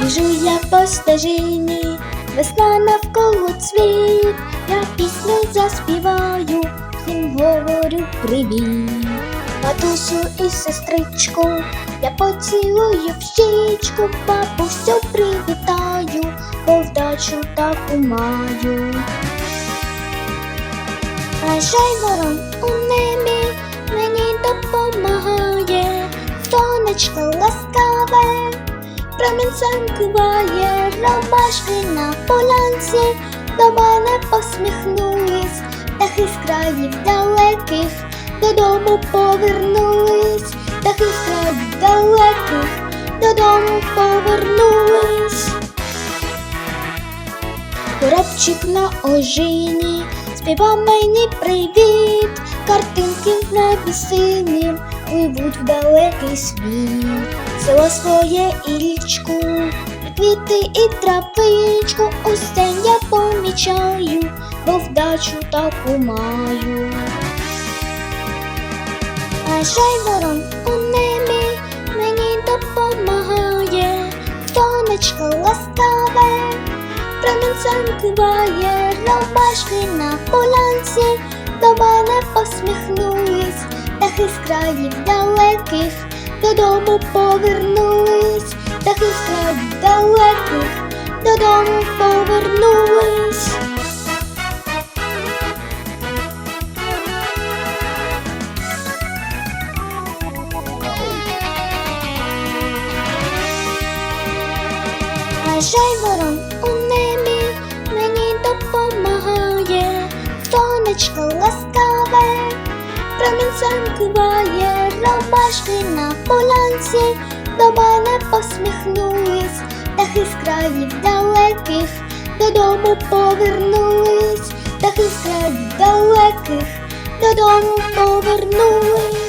Біжу я по стежині, весна навколо цвіт, я пісню заспіваю, всім говорю привіт. Матусю і сестричку, я поцілую в щічку, бабусю привітаю, бо вдачу таку маю. А жайворон у небі мені допомагає, сонечко ласкаве, промінцем киває, ромашки на полянці, до мене посміхнулись, птахи з країв далеких, додому повернулись, птахи з країв далеких, додому повернулись. Коробчик на ожині, співа мені привіт, небі сині пливуть в далекий світ, село своє і річку, квіти і травичку, усе я помічаю, бо вдачу таку маю. А жайворон у небі мені допомагає, сонечко ласкаве промінцем киває, ромашки на полянці, до мене птахи з країв далеких, додому повернулись, птахи з країв далеких, додому повернулись. А жайворон у небі мені допомагає, сонечко ласкаве, промінцем ромашки на полянці, до мене посміхнулись, птахи з країв далеких, додому повернулись, птахи з країв далеких, додому повернулись.